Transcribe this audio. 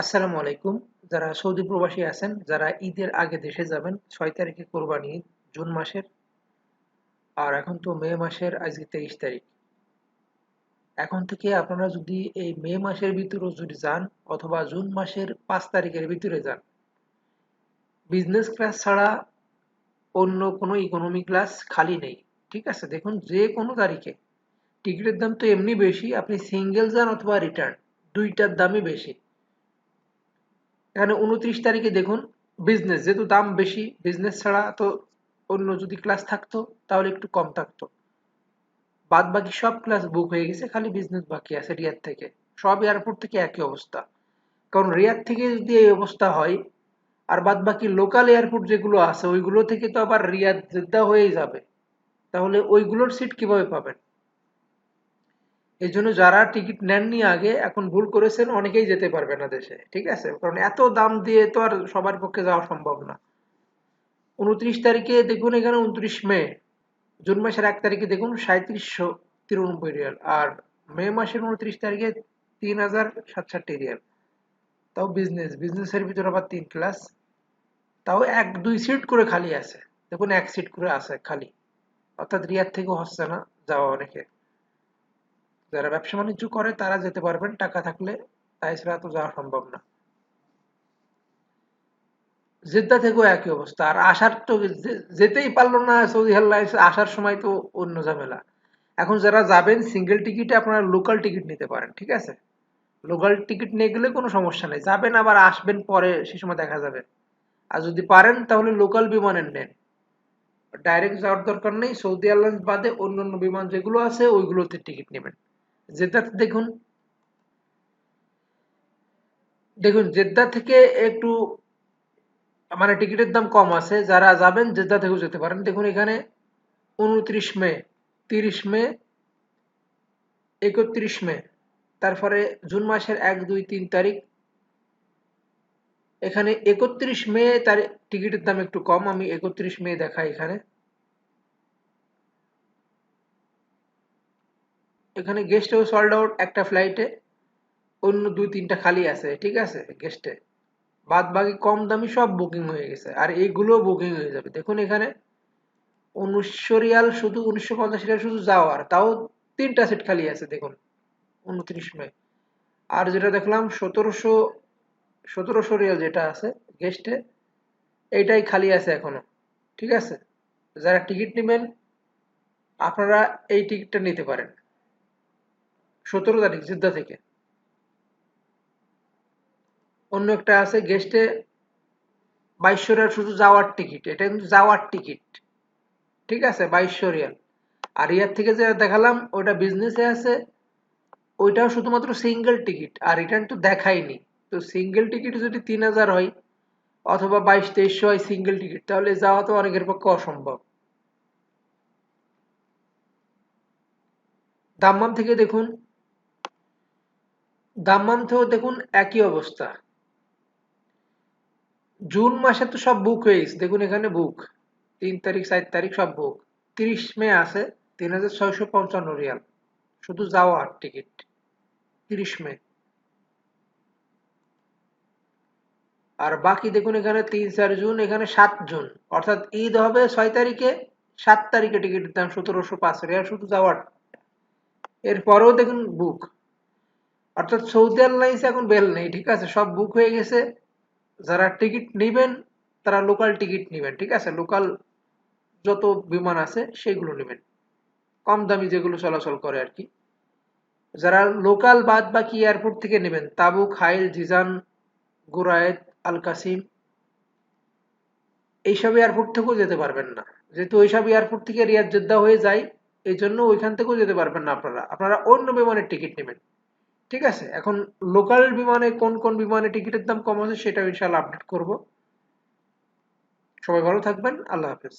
আসসালামু আলাইকুম। যারা সৌদি প্রবাসী আছেন, যারা ঈদের আগে দেশে যাবেন, ছয় তারিখে কোরবানি ঈদ, জুন মাসের। আর এখন তো মে মাসের, আজকে তেইশ তারিখ। এখন থেকে আপনারা যদি এই মে মাসের ভিতরে যদি যান, অথবা জুন মাসের পাঁচ তারিখের ভিতরে যান বিজনেস ক্লাস ছাড়া অন্য কোনো ইকোনমি ক্লাস খালি নেই। ঠিক আছে? দেখুন, যে কোনো তারিখে। টিকিটের দাম তো এমনি বেশি, আপনি সিঙ্গেল যান অথবা রিটার্ন দুইটার দামই বেশি। এখানে উনত্রিশ তারিখে দেখুন বিজনেস যেহেতু দাম বেশি বিজনেস ছাড়া তো অন্য যদি ক্লাস থাকতো, তাহলে একটু কম থাকতো। বাদ বাকি সব ক্লাস বুক হয়ে গেছে, খালি বিজনেস বাকি আছে রিয়াদ থেকে। সব এয়ারপোর্ট থেকে একই অবস্থা। কারণ রিয়াদ থেকে যদি এই অবস্থা হয়, আর বাদ বাকি লোকাল এয়ারপোর্ট যেগুলো আছে, ওইগুলো থেকে তো আবার রিয়াদ জেদ্দা হয়েই যাবে। তাহলে ওইগুলোর সিট কীভাবে পাবেন? এই জন্য যারা টিকিট নেননি আগে, এখন ভুল করেছেন, অনেকেই যেতে পারবে না দেশে, ঠিক আছে? কারণ এত দাম দিয়ে তো আর সবার পক্ষে যাওয়া সম্ভব না। উনত্রিশ তারিখে দেখুন এখানে উনত্রিশ মে, জুন মাসের এক তারিখে দেখুন সাঁত্রিশশো তিরানব্বই রিয়াল, আর মে মাসের উনত্রিশ তারিখে তিন হাজার সাতষট্টি রিয়াল। তাও বিজনেস বিজনেসের ভিতরে আবার তিন ক্লাস তাও এক, দুই সিট করে খালি আছে। দেখুন এক সিট করে আছে খালি। অর্থাৎ রিয়ার থেকেও হচ্ছে না যাওয়া অনেকে। যারা ব্যবসা বাণিজ্য করে, তারা যেতে পারবেন। টাকা থাকলে তাই ছাড়া তো যাওয়া সম্ভব না। জেদ্দা থেকেও একই অবস্থা। আর আসার তো যেতেই পারল না সৌদি এয়ারলাইন্স, আসার সময় তো অন্য ঝামেলা। এখন যারা যাবেন সিঙ্গেল টিকিটে আপনারা লোকাল টিকিট নিতে পারেন, ঠিক আছে? লোকাল টিকিট নিয়ে গেলে কোনো সমস্যা নেই। যাবেন, আবার আসবেন, পরে সে সময় দেখা যাবে। আর যদি পারেন, তাহলে লোকাল বিমানের নেন। ডাইরেক্ট যাওয়ার দরকার নেই। সৌদি এয়ারলাইন্স বাদে অন্য অন্য বিমান যেগুলো আছে, ওইগুলোতে টিকিট নেবেন। জেদ্দাতে দেখুন। দেখুন, জেদ্দা থেকে একটু মানে টিকিটের দাম কম আছে। যারা যাবেন জেদ্দা থেকেও যেতে পারেন। দেখুন এখানে উনত্রিশ মে, তিরিশ মে, একত্রিশ মে, তারপরে জুন মাসের এক, দুই, তিন তারিখ। এখানে একত্রিশ মে তার টিকিটের দাম একটু কম। আমি একত্রিশ মে দেখাই এখানে। এখানে গেস্টেও সল্ড আউট একটা ফ্লাইটে অন্য দুই তিনটা খালি আছে, ঠিক আছে গেস্টে বাদ বাকি কম দামি সব বুকিং হয়ে গেছে, আর এইগুলো বুকিং হয়ে যাবে। দেখুন এখানে উনিশশো রিয়াল শুধু উনিশশো পঞ্চাশ রিয়াল শুধু যাওয়ার, তাও তিনটা সিট খালি আছে, দেখুন উনত্রিশ মে আর যেটা দেখলাম, সতেরোশো সতেরোশো রিয়াল যেটা আছে গেস্টে এইটাই খালি আছে এখনও, ঠিক আছে? যারা টিকিট নেবেন, আপনারা এই টিকিটটা নিতে পারেন। সতেরো তারিখ জিদ্দা থেকে। অন্য একটা আছে গেস্টে বাইশশো রিয়াল শুধু যাওয়ার টিকিট, এটা কিন্তু যাওয়ার টিকিট। ঠিক আছে বাইশশো রিয়াল আর ইয়ার থেকে যে দেখালাম ওটা বিজনেসে আছে, ওইটাও শুধুমাত্র সিঙ্গেল টিকিট আর রিটার্ন তো দেখাইনি তো সিঙ্গেল টিকিট যদি তিন হাজার হয়, অথবা বাইশ, তেইশশো হয় সিঙ্গেল টিকিট তাহলে যাওয়া তো অনেকের পক্ষে অসম্ভব। দাম্মাম থেকে দেখুন দাম্মাম থেকেও দেখুন একই অবস্থা। জুন মাসে তো সব বুক হয়ে গেছে। দেখুন এখানে বুক তিন তারিখ, চার তারিখ সব বুক তিরিশ মে আছে তিন হাজার ছয়শো পঞ্চান্ন রিয়াল। শুধু যাওয়ার টিকিট তিরিশ মে। আর বাকি দেখুন এখানে তিন, চার জুন, এখানে সাত জুন। অর্থাৎ ঈদ হবে ছয় তারিখে। সাত তারিখে টিকিটের দাম সতেরোশো পাঁচ রিয়াল। শুধু যাওয়ার। এরপরেও দেখুন বুক অর্থাৎ সৌদি এয়ারলাইন্স এখন বেল নেই, ঠিক আছে? সব বুক হয়ে গেছে। যারা টিকিট নেবেন, তারা লোকাল টিকিট নেবেন, ঠিক আছে? লোকাল যত বিমান আছে সেগুলো নেবেন। কম দামি যেগুলো চলাচল করে আর কি। যারা লোকাল বাদ বাকি এয়ারপোর্ট থেকে নেবেন তাবু খাইল জিজান, গুরায়েত আল কাসিম এইসব এয়ারপোর্ট থেকেও যেতে পারবেন না। যেহেতু ওইসব এয়ারপোর্ট থেকে রিয়াদ জেদ্দা হয়ে যায়, এই জন্য ওইখান থেকেও যেতে পারবেন না আপনারা। আপনারা অন্য বিমানের টিকিট নেবেন। ঠিক আছে? এখন লোকাল বিমানে কোন কোন বিমানে টিকিটের দাম কম আছে সেটা ইনশাল্লাহ আপডেট করব। সবাই ভালো থাকবেন, আল্লাহ হাফেজ।